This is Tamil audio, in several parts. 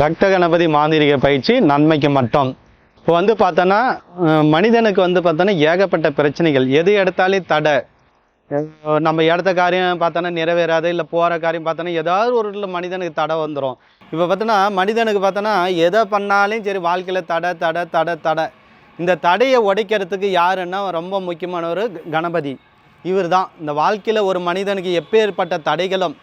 ரத்த கணபதி மாந்திரிக பயிற்சி நன்மைக்கு மட்டும். இப்போ வந்து பார்த்தோன்னா மனிதனுக்கு வந்து பார்த்தோன்னா ஏகப்பட்ட பிரச்சனைகள். எது எடுத்தாலே தடை. நம்ம எடுத்த காரியம் பார்த்தோன்னா நிறைவேறாது இல்லை போகிற காரியம் பார்த்தோன்னா ஏதாவது ஒரு மனிதனுக்கு தடை வந்துடும் இப்போ பார்த்தோன்னா மனிதனுக்கு பார்த்தோன்னா எதை பண்ணாலும் சரி வாழ்க்கையில் தடை தடை தடை தடை. இந்த தடையை உடைக்கிறதுக்கு யாருன்னா ரொம்ப முக்கியமானவர் கணபதி. இவர் தான் இந்த வாழ்க்கையில் ஒரு மனிதனுக்கு எப்பேற்பட்ட தடைகளும்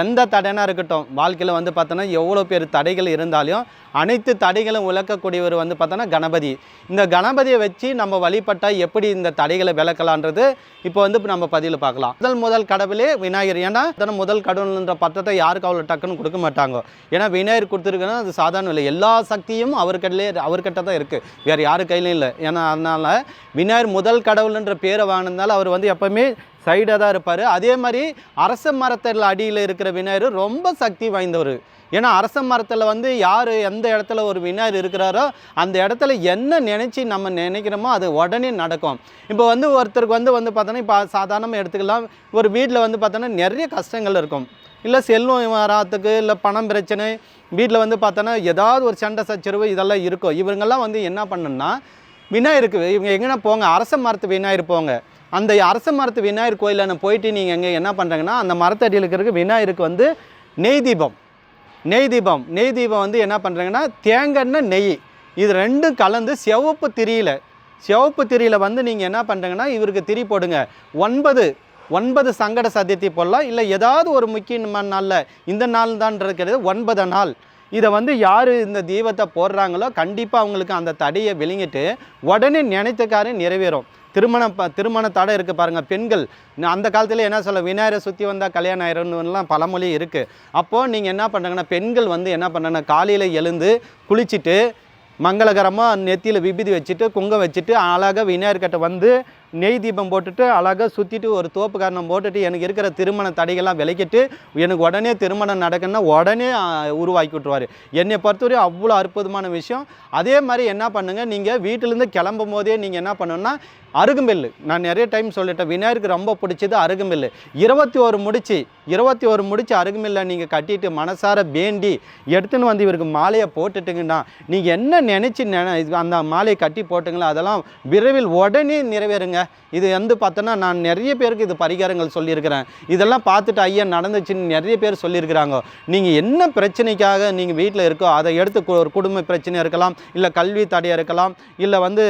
எந்த தடைனா இருக்கட்டும் வாழ்க்கையில் வந்து பார்த்தோன்னா எவ்வளோ பேர் தடைகள் இருந்தாலும் அனைத்து தடைகளும் விளக்கக்கூடியவர் வந்து பார்த்தோன்னா கணபதி. இந்த கணபதியை வச்சு நம்ம வழிபட்டால் எப்படி இந்த தடைகளை விளக்கலான்றது இப்போ வந்து நம்ம பதிவில் பார்க்கலாம். முதல் முதல் கடவுளே விநாயகர். ஏன்னா தானே முதல் கடவுள்ன்ற பத்தத்தை யாருக்கு அவ்வளோ டக்குன்னு கொடுக்க மாட்டாங்க. ஏன்னா விநாயகர் கொடுத்துருக்குன்னா அது சாதாரணம் இல்லை எல்லா சக்தியும் அவர்கிட்டலே அவர்கிட்ட தான் இருக்குது வேறு யார் கையிலும் இல்லை. ஏன்னா அதனால் விநாயகர் முதல் கடவுள்ன்ற பேரை வாங்கினதுனால அவர் வந்து எப்போவுமே சைடாக தான் இருப்பார். அதே மாதிரி அரச மரத்தில் அடியில் இருக்கிற விநாயகர் ரொம்ப சக்தி வாய்ந்தவர். ஏன்னா அரச மரத்தில் வந்து யார் எந்த இடத்துல ஒரு விநாயகர் இருக்கிறாரோ அந்த இடத்துல என்ன நினச்சி நம்ம நினைக்கிறோமோ அது உடனே நடக்கும். இப்போ வந்து ஒருத்தருக்கு வந்து வந்து பார்த்தோன்னா இப்போ சாதாரணமாக எடுத்துக்கலாம். ஒரு வீட்டில் வந்து பார்த்தோன்னா நிறைய கஷ்டங்கள் இருக்கும். இல்லை செல்வம் வராத்துக்கு இல்லை பணம் பிரச்சனை. வீட்டில் வந்து பார்த்தோன்னா ஏதாவது ஒரு சண்டை சச்சரவு இதெல்லாம் இருக்கும். இவங்கெல்லாம் வந்து என்ன பண்ணுன்னா விநாயகருக்கு இவங்க எங்கன்னா போங்க. அரச மரத்து விநாயகர் போங்க. அந்த அரச மரத்து விநாயகர் கோயிலில் போயிட்டு நீங்கள் எங்கே என்ன பண்ணுறாங்கன்னா அந்த மரத்தடியில் இருக்கிற விநாயகருக்கு வந்து நெய் தீபம். நெய் தீபம். நெய் தீபம் வந்து என்ன பண்ணுறாங்கன்னா தேங்காய் நெய். இது ரெண்டும் கலந்து சிவப்பு திரியில் சிவப்பு திரியில் வந்து நீங்கள் என்ன பண்ணுறீங்கன்னா இவருக்கு திரி போடுங்க. ஒன்பது ஒன்பது சங்கட சதுர்த்தி போடலாம் இல்லை ஏதாவது ஒரு முக்கியமான நாளில் இந்த நாள் தான் இருக்கிறது ஒன்பது நாள். இதை வந்து யார் இந்த தீபத்தை போடுறாங்களோ கண்டிப்பாக அவங்களுக்கு அந்த தடையை விழுங்கிட்டு உடனே நினைத்தக்காரன் நிறைவேறும். திருமணம் ப திருமண தடை இருக்குது பாருங்கள் பெண்கள். அந்த காலத்தில் என்ன சொல்ல விநாயகரை சுற்றி வந்தால் கல்யாணம் ஆயிரும்னுலாம் பழமொழி இருக்குது அப்போது நீங்கள் என்ன பண்ணுறாங்கன்னா பெண்கள் வந்து என்ன பண்ணுறாங்கன்னா காலையில் எழுந்து குளிச்சுட்டு மங்களகரமாக நெத்தியில் விபூதி வச்சுட்டு குங்கம் வச்சுட்டு அழகாக விநாயகர்கிட்ட வந்து நெய் தீபம் போட்டுட்டு அழகாக சுற்றிட்டு ஒரு தோப்பு காரணம் போட்டுட்டு எனக்கு இருக்கிற திருமண தடைகள்லாம் விளக்கிட்டு எனக்கு உடனே திருமணம் நடக்குன்னா உடனே உருவாக்கி விட்ருவார் என்னை பொறுத்தவரையும் அவ்வளோ அற்புதமான விஷயம். அதே மாதிரி என்ன பண்ணுங்கள் நீங்கள் வீட்டிலேருந்து கிளம்பும் போதே நீங்கள் என்ன பண்ணணும்னா அருகம்பெல்லு நான் நிறைய டைம் சொல்லிட்டேன் விநாயகருக்கு ரொம்ப பிடிச்சது அருகம்பெல்லு இருபத்தி ஒரு முடிச்சு இருபத்தி ஒரு முடிச்சு அருகுமில்லை நீங்கள் கட்டிட்டு மனசார வேண்டி எடுத்துன்னு வந்து இவருக்கு மாலையை போட்டுட்டுங்கன்னா நீங்கள் என்ன நினச்சி நினை அந்த மாலையை கட்டி போட்டுங்களோ அதெல்லாம் விரைவில் உடனே நிறைவேறுங்க. இது வந்து பார்த்தோன்னா நான் நிறைய பேருக்கு இது பரிகாரங்கள் சொல்லியிருக்கிறேன். இதெல்லாம் பார்த்துட்டு ஐயா நடந்துச்சுன்னு நிறைய பேர் சொல்லியிருக்கிறாங்க. நீங்கள் என்ன பிரச்சனைக்காக நீங்கள் வீட்டில் இருக்கோ அதை எடுத்து ஒரு குடும்ப பிரச்சனை இருக்கலாம் இல்லை கல்வி தடையாக இருக்கலாம் இல்லை வந்து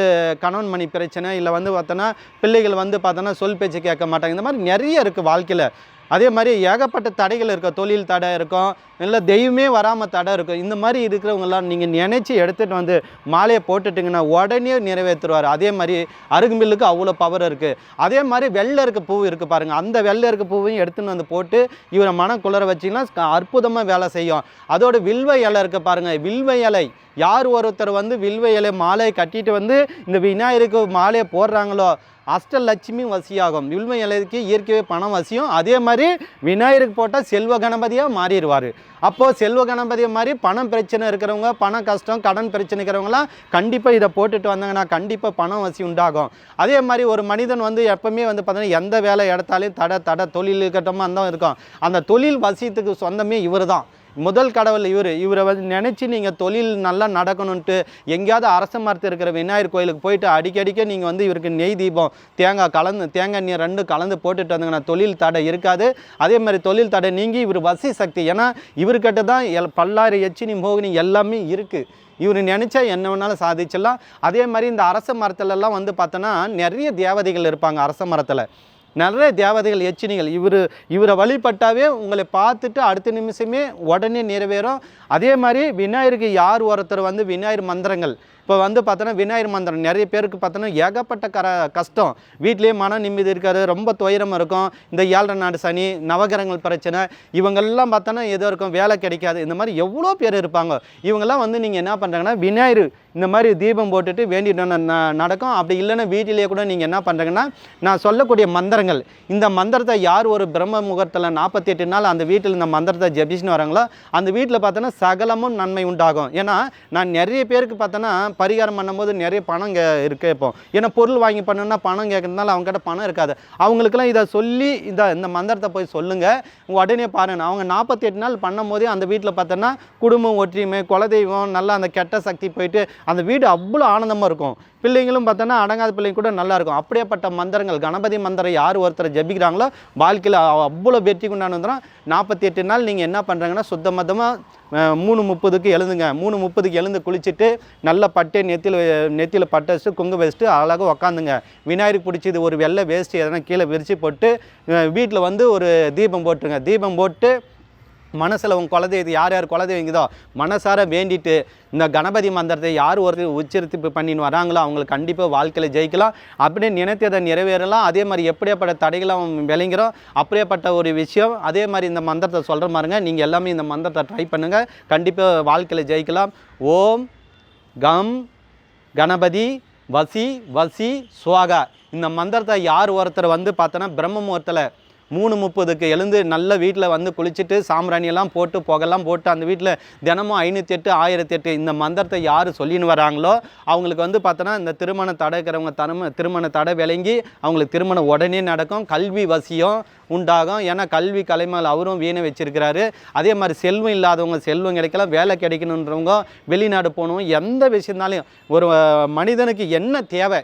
கணவன் மணி பிரச்சனை இல்லை வந்து பார்த்தோன்னா பிள்ளைகள் வந்து பார்த்தோன்னா சொல் பேச்சு கேட்க மாட்டாங்க. இந்த மாதிரி நிறைய இருக்குது வாழ்க்கையில். அதே மாதிரி ஏகப்பட்ட தடைகள் இருக்கும். தொழில் தடை இருக்கும். இல்லை தெய்வமே வராமல் தடை இருக்கும். இந்த மாதிரி இருக்கிறவங்களாம் நீங்கள் நினச்சி எடுத்துகிட்டு வந்து மாலையை போட்டுட்டிங்கன்னா உடனே நிறைவேற்றுவார். அதே மாதிரி அருகுமில்லுக்கு அவ்வளோ பவர் இருக்குது அதே மாதிரி வெள்ளை இருக்க பூ இருக்குது பாருங்கள் அந்த வெள்ளை இருக்க பூவையும் எடுத்துன்னு வந்து போட்டு இவரை மனம் குளர வச்சிங்கன்னா அற்புதமாக வேலை செய்யும். அதோட வில்வ இலை இருக்குது பாருங்கள் வில்வ இலை யார் ஒருத்தர் வந்து வில்வ இலை மாலையை கட்டிட்டு வந்து இந்த விநாயகருக்கு மாலையை போடுறாங்களோ அஷ்டலட்சுமி வசியாகும். வில்வ இலைக்கு இயற்கையே பணம் வசியும். அதே மாதிரி விநாயகருக்கு போட்டால் செல்வ கணபதியாக மாறிடுவார். அப்போது செல்வ கணபதியை மாதிரி பணம் பிரச்சனை இருக்கிறவங்க பண கஷ்டம் கடன் பிரச்சனை இருக்கிறவங்களாம் கண்டிப்பாக இதை போட்டுட்டு வந்தாங்கன்னா கண்டிப்பாக பணம் வசி உண்டாகும். அதே மாதிரி ஒரு மனிதன் வந்து எப்பவுமே வந்து பார்த்தீங்கன்னா எந்த வேலை எடுத்தாலும் தடை தடை தொழில் இருக்கட்டமாக அந்த இருக்கும். அந்த தொழில் வசியத்துக்கு சொந்தமே இவர் தான் முதல் கடவுள் இவர். இவரை வந்து நினச்சி நீங்கள் தொழில் நல்லா நடக்கணுன்ட்டு எங்கேயாவது அரச மரத்து இருக்கிற விநாயகர் கோயிலுக்கு போயிட்டு அடிக்கடிக்க நீங்கள் வந்து இவருக்கு நெய் தீபம் தேங்காய் கலந்து தேங்காய் நீர் ரெண்டு கலந்து போட்டுட்டு வந்தீங்கன்னா தொழில் தடை இருக்காது. அதே மாதிரி தொழில் தடை நீங்கி இவர் வசி சக்தி. ஏன்னா இவர்கிட்ட தான் எல் பல்லாயிர எச்சினி மோகினி எல்லாமே இருக்குது இவர் நினச்சா என்ன வேணாலும் சாதிச்சிடலாம். அதே மாதிரி இந்த அரச மரத்துலலாம் வந்து பார்த்தோன்னா நிறைய தேவதைகள் இருப்பாங்க அரச மரத்தில். நிறைய தேவதைகள் எச்சினிகள் இவர் இவரை வழிபட்டாவே உங்களை பார்த்துட்டு அடுத்த நிமிஷமே உடனே நிறைவேறும். அதே மாதிரி விநாயகருக்கு யார் ஒருத்தர் வந்து விநாயகர் மந்திரங்கள் இப்போ வந்து பார்த்தோன்னா விநாயகர் மந்திரம். நிறைய பேருக்கு பார்த்தோன்னா ஏகப்பட்ட கர கஷ்டம். வீட்லேயே மன நிம்மதி இருக்காது ரொம்ப துயரம் இருக்கும். இந்த ஏழரை நாடு சனி நவகிரகங்கள் பிரச்சனை இவங்கெல்லாம் பார்த்தோன்னா ஏதோ இருக்கும் வேலை கிடைக்காது. இந்த மாதிரி எவ்வளோ பேர் இருப்பாங்க. இவங்கெல்லாம் வந்து நீங்கள் என்ன பண்ணுறாங்கன்னா விநாயகர் இந்த மாதிரி தீபம் போட்டுட்டு வேண்டிட்டு நடக்கும். அப்படி இல்லைன்னா வீட்டிலேயே கூட நீங்கள் என்ன பண்ணுறீங்கன்னா நான் சொல்லக்கூடிய மந்திரங்கள். இந்த மந்திரத்தை யார் ஒரு பிரம்ம முகூர்த்தத்தில் நாற்பத்தி எட்டு நாள் அந்த வீட்டில் இந்த மந்திரத்தை ஜபிச்சுன்னு வராங்களோ அந்த வீட்டில் பார்த்தோன்னா சகலமும் நன்மை உண்டாகும். ஏன்னா நான் நிறைய பேருக்கு பார்த்தோன்னா பரிகாரம் பண்ணும்போது நிறைய பணம் இங்கே இருக்கு இப்போ. ஏன்னா பொருள் வாங்கி பண்ணணும்னா பணம் கேட்கறதுனால அவங்ககிட்ட பணம் இருக்காது. அவங்களுக்குலாம் இதை சொல்லி இந்த இந்த மந்திரத்தை போய் சொல்லுங்கள் உடனே பாருங்கள் அவங்க நாற்பத்தி எட்டு நாள் பண்ணும்போதே அந்த வீட்டில் பார்த்தோன்னா குடும்பம் ஒற்றுமை குலதெய்வம் நல்லா அந்த கெட்ட சக்தி போயிட்டு அந்த வீடு அவ்வளோ ஆனந்தமாக இருக்கும். பிள்ளைங்களும் பார்த்தோன்னா அடங்காத பிள்ளைங்க கூட நல்லாயிருக்கும் அப்படியேப்பட்ட மந்திரங்கள் கணபதி மந்திரம் யார் ஒருத்தர் ஜபிக்கிறாங்களோ வாழ்க்கையில் அவ்வளோ வெற்றி கொண்டாந்து நாற்பத்தி எட்டு நாள் நீங்கள் என்ன பண்ணுறாங்கன்னா சுத்த மொத்தமாக மூணு முப்பதுக்கு எழுந்துங்க. மூணு முப்பதுக்கு எழுந்து குளிச்சுட்டு நல்லா பட்டை நெத்தியில் நெத்தியில் பட்டை வச்சுட்டு குங்கு வச்சுட்டு அழகாக உக்காந்துங்க. விநாயகருக்கு பிடிச்சது ஒரு வெள்ளை வேஸ்ட்டு எதனா கீழே விரித்து போட்டு வீட்டில் வந்து ஒரு தீபம் போட்டுருங்க. தீபம் போட்டு மனசில் உங்கள் குலதெய்வம் யார் யார் குலதெய்வங்குதோ மனசார வேண்டிட்டு இந்த கணபதி மந்திரத்தை யார் ஒரு உச்சரித்து பண்ணின்னு வராங்களோ அவங்களுக்கு கண்டிப்பாக வாழ்க்கையில் ஜெயிக்கலாம். அப்படியே நினைத்ததை நிறைவேறலாம். அதே மாதிரி எப்படியாப்பட்ட தடைகளும் விளைங்கிறோம் அப்படியேப்பட்ட ஒரு விஷயம் அதே மாதிரி இந்த மந்திரத்தை சொல்கிற மாதிரிங்க. நீங்கள் எல்லாமே இந்த மந்திரத்தை ட்ரை பண்ணுங்கள் கண்டிப்பாக வாழ்க்கையில் ஜெயிக்கலாம். ஓம் கம் கணபதி வசி வசி சுவாகா. இந்த மந்திரத்தை யார் ஒருத்தர் வந்து பார்த்தோன்னா பிரம்ம முகூர்த்தில் மூணு முப்பதுக்கு எழுந்து நல்ல வீட்டில் வந்து குளிச்சுட்டு சாம்பிராணியெல்லாம் போட்டு புகெல்லாம் போட்டு அந்த வீட்டில் தினமும் ஐநூற்றி எட்டு ஆயிரத்தி எட்டு இந்த மந்திரத்தை யார் சொல்லின்னு வராங்களோ அவங்களுக்கு வந்து பார்த்தோன்னா இந்த திருமண தடை இருக்கிறவங்க தரும திருமண தடை விளங்கி அவங்களுக்கு திருமணம் உடனே நடக்கும். கல்வி வசியம் உண்டாகும். ஏன்னா கல்வி கலைமகள் அவரும் வீணை வச்சிருக்கிறாரு. அதே மாதிரி செல்வம் இல்லாதவங்க செல்வம் கிடைக்கலாம் வேலை கிடைக்கணுன்றவங்க வெளிநாடு போகணும் எந்த விஷயம்னாலையும் ஒரு மனிதனுக்கு என்ன தேவை?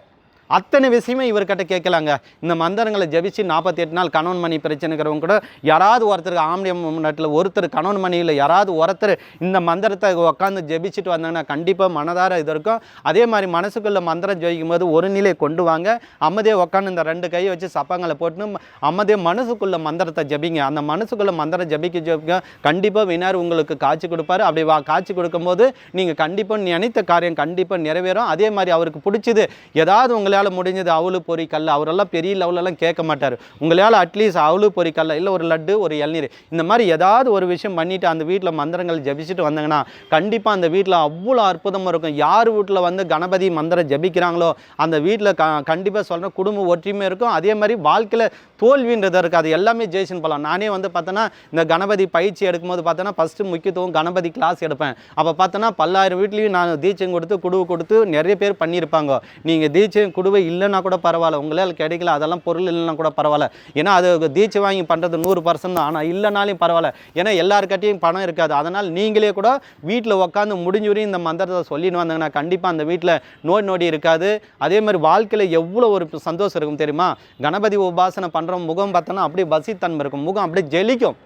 அத்தனை விஷயமே இவர்கிட்ட கேட்கலாங்க. இந்த மந்திரங்களை ஜபிச்சு நாற்பத்தி எட்டு நாள் கணவன் மணி பிரச்சனைக்கிறவங்க கூட யாராவது ஒருத்தருக்கு ஆம்பியம் நாட்டில் ஒருத்தர் கணவன் மணியில் யாராவது ஒருத்தர் இந்த மந்திரத்தை உட்காந்து ஜெபிச்சுட்டு வந்தாங்கன்னா கண்டிப்பாக மனதார இது இருக்கும். அதே மாதிரி மனசுக்குள்ள மந்திரம் ஜெயிக்கும் போது ஒரு நிலை கொண்டு வாங்க. அம்மதே உட்காந்து இந்த ரெண்டு கையை வச்சு சப்பங்களை போட்டு அம்மதே மனசுக்குள்ள மந்திரத்தை ஜபிங்க. அந்த மனசுக்குள்ள மந்திரம் ஜபிக்க ஜபிக்க கண்டிப்பாக வினார் உங்களுக்கு காட்சி கொடுப்பாரு. அப்படி வா காட்சி கொடுக்கும்போது நீங்கள் கண்டிப்பாக நினைத்த காரியம் கண்டிப்பாக நிறைவேறும். அதே மாதிரி அவருக்கு பிடிச்சது ஏதாவது உங்களால் முடிஞ்சது அவளு பொறி கல் அவரெல்லாம் பெரிய லெவலெல்லாம் கேட்க மாட்டார். உங்களால் அட்லீஸ்ட் அவளு பொறி கல் இல்லை ஒரு லட்டு ஒரு இளநீர். இந்த மாதிரி ஏதாவது ஒரு விஷயம் பண்ணிட்டு அந்த வீட்டில் மந்திரங்கள் ஜபிச்சுட்டு வந்தாங்கன்னா கண்டிப்பாக அந்த வீட்டில் அவ்வளோ அற்புதமாக இருக்கும். யார் வீட்டில் வந்து கணபதி மந்திரம் ஜபிக்கிறாங்களோ அந்த வீட்டில் க கண்டிப்பாக சொல்கிறேன் குடும்ப ஒற்றுமை இருக்கும். அதே மாதிரி வாழ்க்கையில் தோல்வின்றது இருக்காது எல்லாமே ஜெயிச்சுன்னு போகலாம் நானே வந்து பார்த்தோன்னா இந்த கணபதி பயிற்சி எடுக்கும்போது பார்த்தோன்னா ஃபஸ்ட்டு முக்கியத்துவம் கணபதி கிளாஸ் எடுப்பேன். அப்போ பார்த்தோன்னா பல்லாயிரம் வீட்லேயும் நான் தீட்சம் கொடுத்து குடுவு கொடுத்து நிறைய பேர் பண்ணியிருப்பாங்க. நீங்கள் தீட்சம் புடவை இல்லைன்னா கூட பரவாயில்ல. உங்களால் கிடைக்கல அதெல்லாம் பொருள் இல்லைன்னா கூட பரவாயில்ல. ஏன்னா அது தீட்சை வாங்கி பண்ணுறது நூறு பர்சன்ட் தான். ஆனால் இல்லைனாலும் பரவாயில்ல. ஏன்னா எல்லாருக்கிட்டையும் பணம் இருக்காது. அதனால் நீங்களே கூட வீட்டில் உட்காந்து முடிஞ்ச வரையும் இந்த மந்திரத்தை சொல்லின்னு வந்தாங்கன்னா கண்டிப்பாக அந்த வீட்டில் நோய் நொடி இருக்காது. அதே மாதிரி வாழ்க்கையில் எவ்வளோ ஒரு சந்தோஷம் இருக்கும் தெரியுமா? கணபதி உபாசனை பண்ணுற முகம் பார்த்தோன்னா அப்படியே வசித்தன்மை இருக்கும். முகம் அப்படியே ஜெலிக்கும்.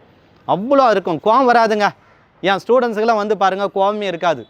அவ்வளோ இருக்கும். கோவம் வராதுங்க. என் ஸ்டூடெண்ட்ஸுக்கெல்லாம் வந்து பாருங்கள் கோவமே இருக்காது.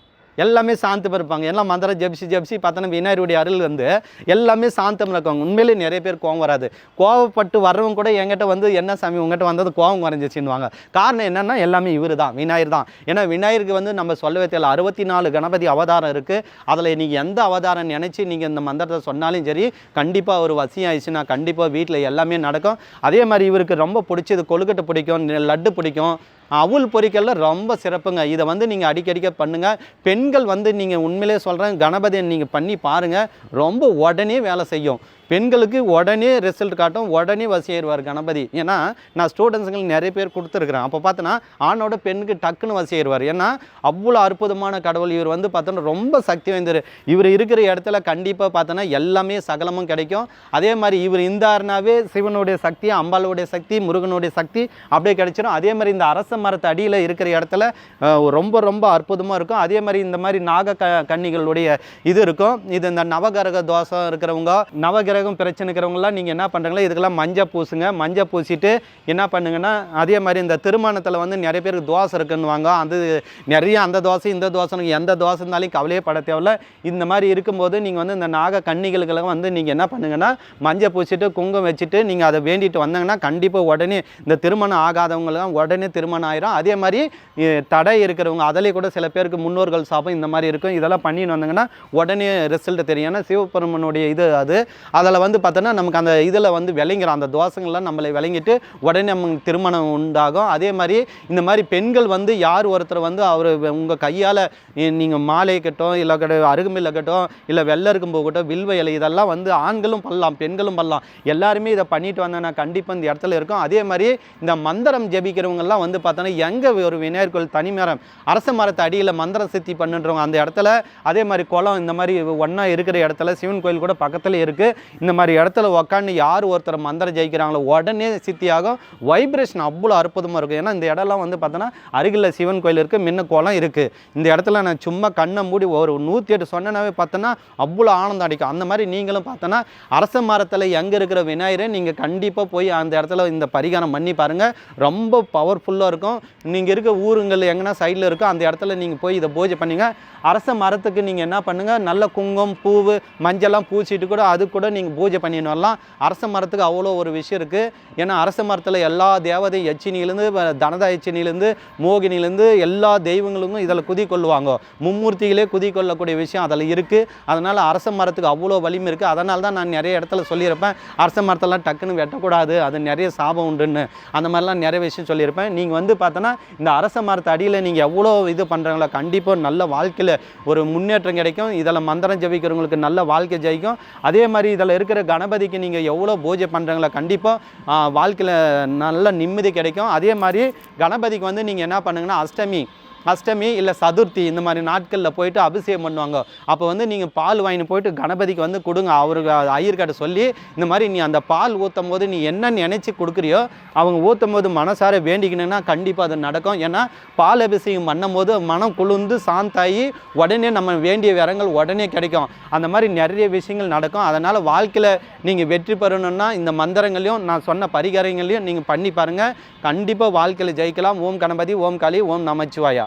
எல்லாமே சாந்தமாக இருப்பாங்க. எல்லாம் மந்திரம் ஜெபிச்சு ஜெபிச்சு பார்த்தோன்னா விநாயகருடைய அருள் வந்து எல்லாமே சாந்தமாக இருக்காங்க. உண்மையிலே நிறைய பேர் கோவம் வராது. கோவப்பட்டு வர்றவங்க கூட என்கிட்ட வந்து என்ன சாமி உங்ககிட்ட வந்தது கோவம் குறைஞ்சிச்சின்னுவாங்க காரணம் என்னென்னா எல்லாமே இவர் தான் விநாயகர் தான். ஏன்னா விநாயகருக்கு வந்து நம்ம சொல்லவே தெரியல அறுபத்தி நாலு கணபதி அவதாரம் இருக்குது அதில் நீங்கள் எந்த அவதாரம் நினச்சி நீங்கள் இந்த மந்திரத்தை சொன்னாலும் சரி கண்டிப்பாக ஒரு வசியம் ஆயிடுச்சுன்னா கண்டிப்பாக வீட்டில் எல்லாமே நடக்கும். அதே மாதிரி இவருக்கு ரொம்ப பிடிச்சது கொழுக்கட்டை பிடிக்கும் லட்டு பிடிக்கும். அவுல் பொரிக்கல்ல ரொம்ப சிறப்புங்க. இதை வந்து நீங்கள் அடிக்கடிக்க பண்ணுங்கள் பெண்கள் வந்து நீங்கள் உண்மையிலே சொல்கிறேன் கணபதியை நீங்கள் பண்ணி பாருங்கள் ரொம்ப உடனே வேலை செய்யும். பெண்களுக்கு உடனே ரிசல்ட் காட்டும் உடனே வசியாயிருவார் கணபதி. ஏன்னா நான் ஸ்டூடெண்ட்ஸுங்களுக்கு நிறைய பேர் கொடுத்துருக்குறேன். அப்போ பார்த்தோன்னா ஆணோட பெண்ணுக்கு டக்குன்னு வசியாயிருவார் ஏன்னா அவ்வளோ அற்புதமான கடவுள். இவர் வந்து பார்த்தோன்னா ரொம்ப சக்தி வாய்ந்தவர். இவர் இருக்கிற இடத்துல கண்டிப்பாக பார்த்தோன்னா எல்லாமே சகலமும் கிடைக்கும். அதே மாதிரி இவர் இருந்தாருனாவே சிவனுடைய சக்தி அம்பாளுடைய சக்தி முருகனுடைய சக்தி அப்படியே கிடைச்சிடும் அதே மாதிரி இந்த அரச மரத்து அடியில் இருக்கிற இடத்துல ரொம்ப ரொம்ப அற்புதமாக இருக்கும். அதே மாதிரி இந்த மாதிரி நாக க கன்னிகளுடைய இது இருக்கும். இது இந்த நவகிரக தோஷம் இருக்கிறவங்க நவகிரக பிரச்சனை இருக்கிறவங்களாம் நீங்கள் என்ன பண்ணுறீங்களா இதுக்கெல்லாம் மஞ்சள் பூசுங்க. மஞ்சள் பூசிட்டு என்ன பண்ணுங்கன்னா அதே மாதிரி இந்த திருமணத்தில் வந்து நிறைய பேருக்கு தோசை இருக்குன்னுவாங்க. அது நிறைய அந்த தோசை இந்த தோசை எந்த தோசை இருந்தாலும் கவலையே பட தேவையில்ல. இந்த மாதிரி இருக்கும்போது நீங்கள் வந்து இந்த நாக கன்னிகளுக்கெல்லாம் வந்து நீங்கள் என்ன பண்ணுங்கன்னா மஞ்சள் பூசிட்டு குங்குமம் வச்சுட்டு நீங்கள் அதை வேண்டிட்டு வந்தாங்கன்னா கண்டிப்பாக உடனே இந்த திருமணம் ஆகாதவங்களாம் உடனே திருமணம் ஆயிரும். அதே மாதிரி தடை இருக்கிறவங்க அதிலே கூட சில பேருக்கு முன்னோர்கள் சாபம் இந்த மாதிரி இருக்கும். இதெல்லாம் பண்ணின்னு வந்தாங்கன்னா உடனே ரிசல்ட் தெரியும். ஏன்னா சிவபெருமனுடைய இது அது. அதில் வந்து பார்த்தோன்னா நமக்கு அந்த இதில் வந்து விளைங்கிற அந்த தோஷங்கள்லாம் நம்மளை விளங்கிட்டு உடனே நமக்கு திருமணம் உண்டாகும். அதே மாதிரி இந்த மாதிரி பெண்கள் வந்து யார் ஒருத்தர் வந்து அவர் உங்கள் கையால் நீங்கள் மாலை கட்டும் இல்லை கட்ட அருகம்பில்லை கட்டும் இல்லை வெள்ளருக்கும் போகட்டும் வில்வ இலை இதெல்லாம் வந்து ஆண்களும் பண்ணலாம் பெண்களும் பண்ணலாம். எல்லாருமே இதை பண்ணிட்டு வந்தேன்னா கண்டிப்பாக இந்த இடத்துல இருக்கும். அதே மாதிரி இந்த மந்திரம் ஜெபிக்கிறவங்கெல்லாம் வந்து பார்த்தோன்னா எங்கே ஒரு விநாயகர் கோயில் தனிமரம் அரச மரத்தை அடியில் மந்திரம் சித்தி பண்ணுன்றவங்க அந்த இடத்துல அதே மாதிரி குளம் இந்த மாதிரி ஒன்றா இருக்கிற இடத்துல சிவன் கோயில் கூட பக்கத்தில் இருக்குது இந்த மாதிரி இடத்துல உக்காந்து யார் ஒருத்தர் மந்திரம் ஜெயிக்கிறாங்களோ உடனே சித்தியாகும் வைப்ரேஷன் அவ்வளோ அற்புதமாக இருக்கும். ஏன்னா இந்த இடம்லாம் வந்து பார்த்தோன்னா அருகில் சிவன் கோயில் இருக்குது முன்ன குளம் இருக்குது இந்த இடத்துல நான் சும்மா கண்ணை மூடி ஒரு நூற்றி எட்டு சொன்னனாவே பார்த்தோன்னா அவ்வளோ ஆனந்தம் அடிக்கும். அந்த மாதிரி நீங்களும் பார்த்தோன்னா அரச மரத்தில் எங்கே இருக்கிற விநாயகரை நீங்கள் கண்டிப்பாக போய் அந்த இடத்துல இந்த பரிகாரம் பண்ணி பாருங்கள் ரொம்ப பவர்ஃபுல்லாக இருக்கும். நீங்கள் இருக்க ஊருங்கள் எங்கன்னா சைடில் இருக்கோ அந்த இடத்துல நீங்கள் போய் இதை பூஜை பண்ணுங்கள் அரச மரத்துக்கு நீங்கள் என்ன பண்ணுங்கள் நல்ல குங்குமம் பூவு மஞ்சள்லாம் பூச்சிட்டு கூட அது கூட நீங்கள் பூஜை பண்ணின்னு வரலாம். அரச மரத்துக்கு அவ்வளோ ஒரு விஷயம் இருக்குது ஏன்னா அரச மரத்தில் எல்லா தேவதை எச்சினிலேருந்து தனதா எச்சினிலேருந்து மோகினிலேருந்து எல்லா தெய்வங்களும் இதில் குதி கொள்ளுவாங்க. மும்மூர்த்திகளே குதி கொள்ளக்கூடிய விஷயம் அதில் இருக்குது அதனால் அரச மரத்துக்கு அவ்வளோ வலிமை இருக்குது அதனால தான் நான் நிறைய இடத்துல சொல்லியிருப்பேன். அரச மரத்தெல்லாம் டக்குன்னு வெட்டக்கூடாது. அது நிறைய சாபம் உண்டுன்னு. அந்த மாதிரிலாம் நிறைய விஷயம் சொல்லியிருப்பேன். நீங்கள் வந்து பார்த்தோன்னா இந்த அரச மரத்து அடியில் நீங்கள் எவ்வளோ இது பண்ணுறாங்களோ கண்டிப்பாக நல்ல வாழ்க்கையில் ஒரு முன்னேற்றம் கிடைக்கும். இதில் மந்திரம் ஜெபிக்கிறவங்களுக்கு நல்ல வாழ்க்கை ஜெயிக்கும். அதே மாதிரி இதில் இருக்கிற கணபதிக்கு நீங்கள் எவ்வளோ பூஜை பண்ணுறாங்களோ கண்டிப்பாக வாழ்க்கையில் நல்ல நிம்மதி கிடைக்கும். அதே மாதிரி கணபதிக்கு வந்து நீங்கள் என்ன பண்ணுங்கன்னா அஷ்டமி அஷ்டமி இல்லை சதுர்த்தி இந்த மாதிரி நாட்களில் போயிட்டு அபிஷேகம் பண்ணுவாங்க. அப்போ வந்து நீங்கள் பால் வாங்கிட்டு போயிட்டு கணபதிக்கு வந்து கொடுங்க. அவருக்கு ஐயர்கிட்ட சொல்லி இந்த மாதிரி நீ அந்த பால் ஊற்றும் போது நீ என்ன நினச்சி கொடுக்குறியோ அவங்க ஊற்றும் போது மனசார வேண்டிக்கணும்னா கண்டிப்பாக அது நடக்கும். ஏன்னா பால் அபிஷேகம் பண்ணும்போது மனம் குளிர்ந்து சாந்தாகி உடனே நம்ம வேண்டிய வரங்கள் உடனே கிடைக்கும். அந்த மாதிரி நிறைய விஷயங்கள் நடக்கும். அதனால் வாழ்க்கையில் நீங்கள் வெற்றி பெறணும்னா இந்த மந்திரங்களையும் நான் சொன்ன பரிகாரங்களையும் நீங்கள் பண்ணி பாருங்கள் கண்டிப்பாக வாழ்க்கையில் ஜெயிக்கலாம். ஓம் கணபதி ஓம் காளி ஓம் நமச்சிவாயா.